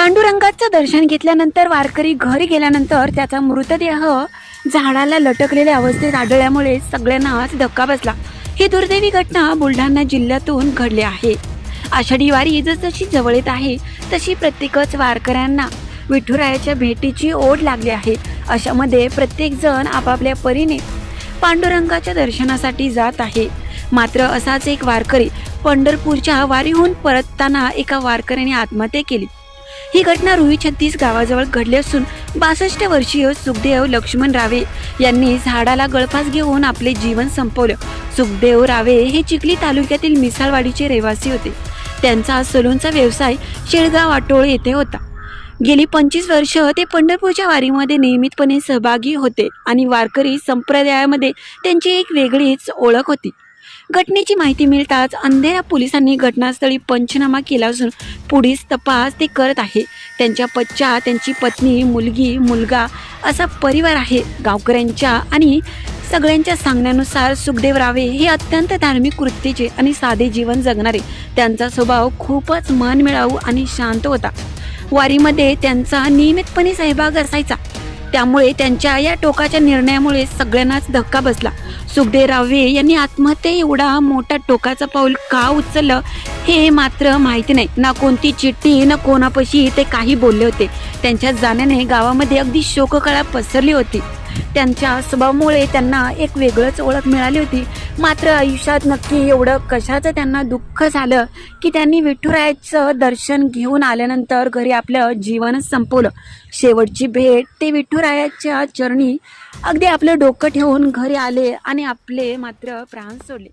पांडुरंगाचं दर्शन घेतल्यानंतर वारकरी घरी गेल्यानंतर त्याचा मृतदेह झाडाला लटकलेल्या अवस्थेत आढळल्यामुळे सगळ्यांनाच धक्का बसला. ही दुर्दैवी घटना बुलढाणा जिल्ह्यातून घडली आहे. आषाढी वारी जसजशी जवळ येत आहे तशी प्रत्येकच वारकऱ्यांना विठुरायाच्या भेटीची ओढ लागली आहे. अशामध्ये प्रत्येक जण आपापल्या परीने पांडुरंगाच्या दर्शनासाठी जात आहे. मात्र असाच एक वारकरी पंढरपूरच्या वारीहून परतताना एका वारकऱ्याने आत्महत्या केली. ही घटना रुई छत्तीस गावाजवळ घडली असून बासष्ट वर्षीय सुखदेव लक्ष्मण रावे यांनी झाडाला गळफास घेऊन आपले जीवन संपवलं. सुखदेव रावे हे चिखली तालुक्यातील मिसाळवाडीचे रहिवासी होते. त्यांचा सलूनचा व्यवसाय शेळगाव आटोळ येथे होता. गेली पंचवीस वर्ष ते पंढरपूरच्या वारीमध्ये नियमितपणे सहभागी होते आणि वारकरी संप्रदायामध्ये त्यांची एक वेगळीच ओळख होती. घटनेची माहिती मिळताच अंधेरा पोलिसांनी घटनास्थळी पंचनामा केला असून पुढील तपास ते करत आहे. त्यांच्या पश्चात त्यांची पत्नी मुलगी मुलगा असा परिवार आहे. गावकऱ्यांच्या आणि सगळ्यांच्या सांगण्यानुसार सुखदेव रावे हे अत्यंत धार्मिक कृतीचे आणि साधे जीवन जगणारे. त्यांचा स्वभाव खूपच मनमिळावू आणि शांत होता. वारीमध्ये त्यांचा नियमितपणे सहभाग असायचा. त्यामुळे त्यांच्या या टोकाच्या निर्णयामुळे सगळ्यांनाच धक्का बसला. सुखदेव रावे यांनी आत्महत्या एवढा मोठा टोकाचा पाऊल का उचललं हे मात्र माहिती नाही. ना कोणती चिठ्ठी ना कोणापाशी ते काही बोलले होते. त्यांच्या जाण्याने गावामध्ये अगदी शोककळा पसरली होती. त्यांच्या स्वभावामुळे त्यांना एक वेगळंच ओळख मिळाली होती. मात्र आयुष्यात नक्की एवढं कशाचं त्यांना दुःख झालं की त्यांनी विठुरायाचं दर्शन घेऊन आल्यानंतर घरी आपलं जीवनच संपवलं. शेवटची भेट ते विठुरायाच्या चरणी अगदी आपलं डोकं ठेवून घरी आले आणि आपले मात्र प्राण सोडले.